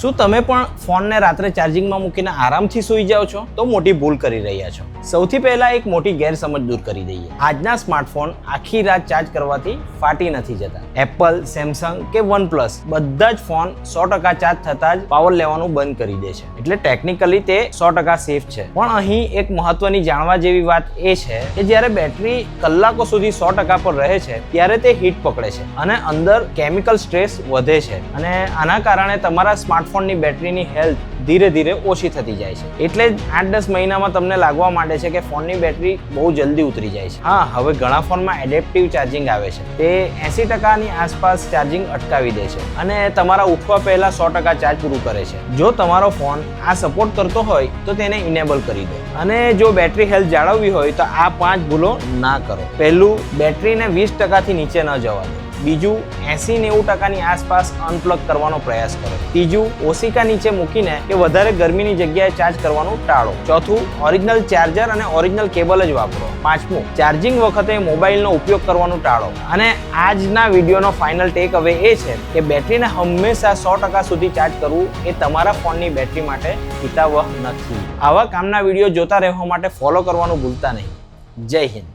શું તમે પણ ફોનને રાત્રે ચાર્જિંગમાં મૂકીને આરામથી સૂઈ જાઓ છો? તો મોટી ભૂલ કરી રહ્યા છો. સૌથી પહેલા એક મોટી ગેરસમજ દૂર કરી દઈએ. આજના સ્માર્ટફોન આખી રાત ચાર્જ કરવાથી ફાટી નથી જતા. એપલ સેમસંગ કે વનપ્લસ બધા જ ફોન સો ટકા ચાર્જ થતાં જ પાવર લેવાનું બંધ કરી દે છે. એટલે ટેકનિકલી તે સો ટકા સેફ છે. પણ અહીં એક મહત્વની જાણવા જેવી વાત એ છે કે જ્યારે બેટરી કલાકો સુધી સો ટકા પર રહે છે, ત્યારે તે હીટ પકડે છે અને અંદર કેમિકલ સ્ટ્રેસ વધે છે. અને આના કારણે તમારા સ્માર્ટફોનની બેટરીની હેલ્થ ધીરે ધીરે ઓછી થતી જાય છે. એટલે જ આઠ દસ મહિનામાં તમને લાગવા માંડે છે કે ફોનની બેટરી બહુ જલ્દી ઉતરી જાય છે. હા, હવે ઘણા ફોનમાં એડેપ્ટિવ ચાર્જિંગ આવે છે. તે એંસી ટકાની આસપાસ ચાર્જિંગ અટકાવી દે છે અને તમારા ઉઠવા પહેલા સો ટકા ચાર્જ પૂરું કરે છે. જો તમારો ફોન આ સપોર્ટ કરતો હોય, તો તેને ઇનેબલ કરી દો. અને જો બેટરી હેલ્થ જાળવવી હોય, તો આ પાંચ ભૂલો ના કરો. પહેલું બેટરીને વીસ ટકાથી નીચે ન જવા દો. બીજું એસી નેવું ટકાની આસપાસ અનપ્લગ કરવાનો પ્રયાસ કરો. ત્રીજું ઓસિકા નીચે મૂકીને કે વધારે ગરમીની જગ્યાએ ચાર્જ કરવાનું ટાળો. ચોથું ઓરિજિનલ ચાર્જર અને ઓરિજિનલ કેબલ જ વાપરો. પાંચમું ચાર્જિંગ વખતે મોબાઈલનો ઉપયોગ કરવાનું ટાળો. અને આજના વિડીયોનો ફાઇનલ ટેક હવે એ છે કે બેટરીને હંમેશા સો ટકા સુધી ચાર્જ કરવું એ તમારા ફોનની બેટરી માટે હિતાવહ નથી. આવા કામના વીડિયો જોતા રહેવા માટે ફોલો કરવાનું ભૂલતા નહીં. જય હિન્દ.